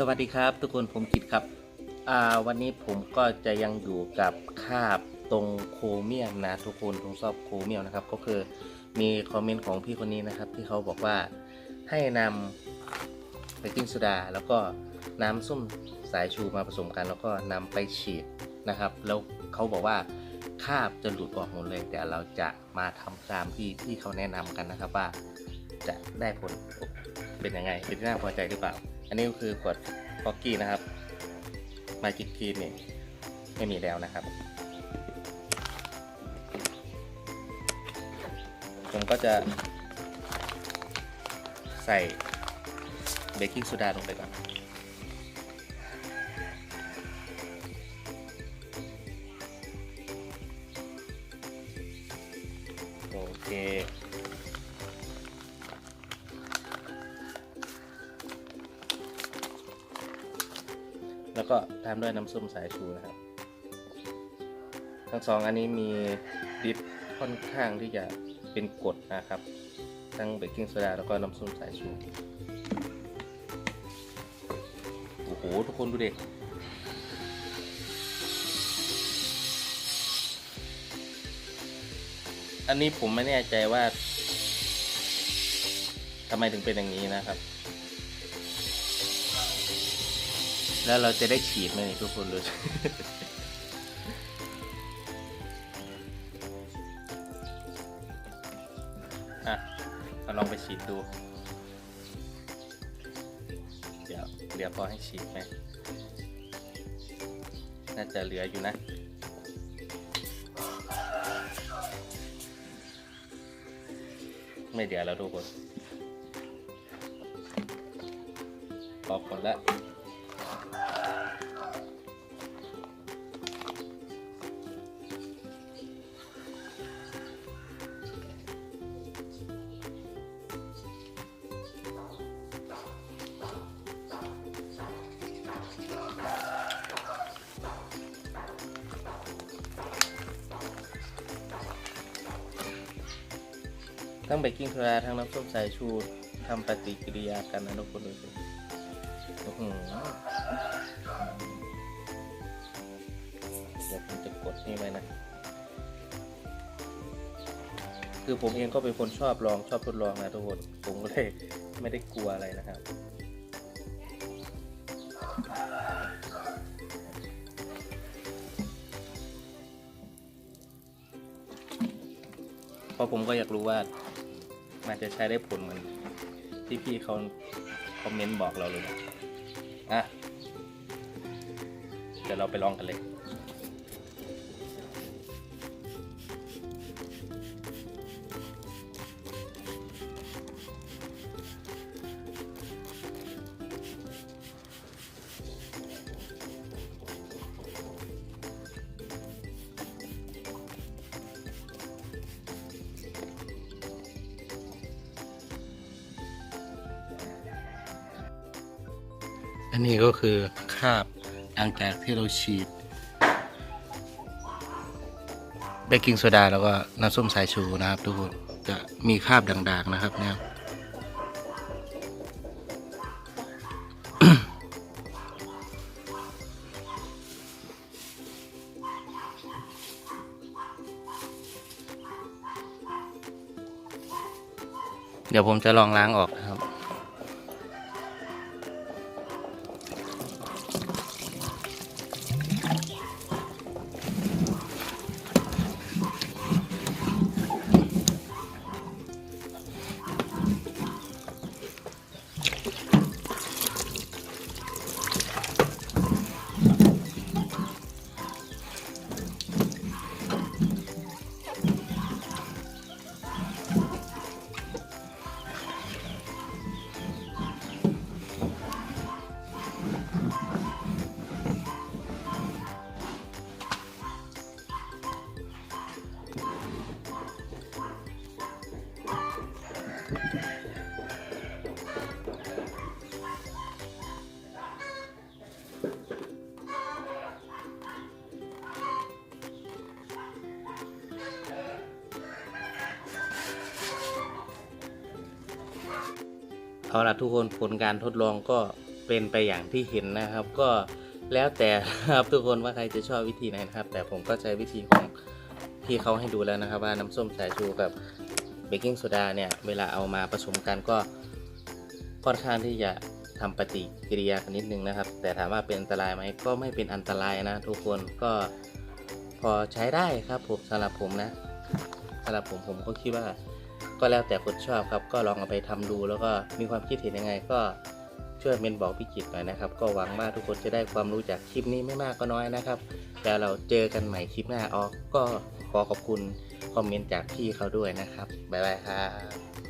สวัสดีครับ ทุกคนผมกิตครับวันนี้ผมก็จะยังอยู่กับคาบตรงโครเมียมนะทุกคนตรงซอบโครเมียมนะครับ ก็คือมีคอมเมนต์ของพี่คนนี้นะครับ ที่เขาบอกว่าให้นำเบกกิ้งโซดาแล้วก็น้ำส้มสายชูมาผสมกัน แล้วก็นำไปฉีดนะครับ แล้วเขาบอกว่าคาบจะหลุดออกหมดเลย แต่เราจะมาทำตามที่ที่เขาแนะนำกันนะครับว่าจะได้ผลเป็นยังไงเป็นที่น่าพอใจหรือเปล่า อันนี้ก็คือขวดฟอกกี้นะครับ มาจิกทีเนี่ยไม่มีแล้วนะครับ ผมก็จะ ใส่เบกกิ้งโซดาลงไปก่อนโอเค แล้วก็ตามด้วยน้ำส้มสายชูนะครับ ทั้งสองอันนี้มีดิฟค่อนข้างที่จะเป็นกรดนะครับ ทั้งเบกกิ้งโซดาแล้วก็น้ำส้มสายชู โอ้โห ทุกคนดูเด็กอันนี้ผมไม่แน่ใจว่าทำไมถึงเป็นอย่างนี้นะครับ แล้วเราจะได้ฉีดไหมทุกคนดูอะเราลองไปฉีดดู เดี๋ยวเดี๋ยวพอให้ฉีดไหมน่าจะเหลืออยู่นะไม่เดี๋ยวแล้วทุกคนออกหมดแล้ว ทั้งเบกกิ้งโซดาทั้งน้ำส้มสายชูทำปฏิกิริยากันนะทุกคนดูสิอื้อหือเดี๋ยวผมจะกดนี่ไว้นะ คือผมเองก็เป็นคนชอบลองชอบทดลองนะทุกคน ผมก็เลยไม่ได้กลัวอะไรนะครับเพราะผมก็อยากรู้ว่า มันจะใช้ได้ผลเหมือนที่พี่เขาคอมเมนต์บอกเราเลยนะอะเดี๋ยวเราไปลองกันเลย อันนี้ก็คือคราบหลังจากที่เราฉีดเบกกิ้งโซดาแล้วก็น้ำส้มสายชูนะครับ ทุกคนจะมีคราบด่างๆนะครับเนี่ยเดี๋ยวผมจะลองล้างออกนะครับ เอาละทุกคนผลการทดลองก็เป็นไปอย่างที่เห็นนะครับ ก็แล้วแต่ครับทุกคนว่าใครจะชอบวิธีไหนนะครับ แต่ผมก็ใช้วิธีของพี่เขาให้ดูแล้วนะครับ ว่าน้ำส้มสายชูกับเบกกิ้งโซดาเนี่ยเวลาเอามาผสมกันก็ค่อนข้างที่จะทำปฏิกิริยากันนิดนึงนะครับ แต่ถามว่าเป็นอันตรายไหมก็ไม่เป็นอันตรายนะทุกคนก็พอใช้ได้ครับผมสำหรับผมนะสำหรับผมผมก็คิดว่า ก็แล้วแต่คนชอบครับ ก็ลองเอาไปทำดู แล้วก็มีความคิดเห็นยังไงก็ช่วยเมนบอกพี่กิตหน่อยนะครับ ก็หวังว่าทุกคนจะได้ความรู้จากคลิปนี้ไม่มากก็น้อยนะครับ แล้วเราเจอกันใหม่คลิปหน้าออกก็ขอขอบคุณคอมเมนต์จากพี่เขาด้วยนะครับบ๊ายบายครับ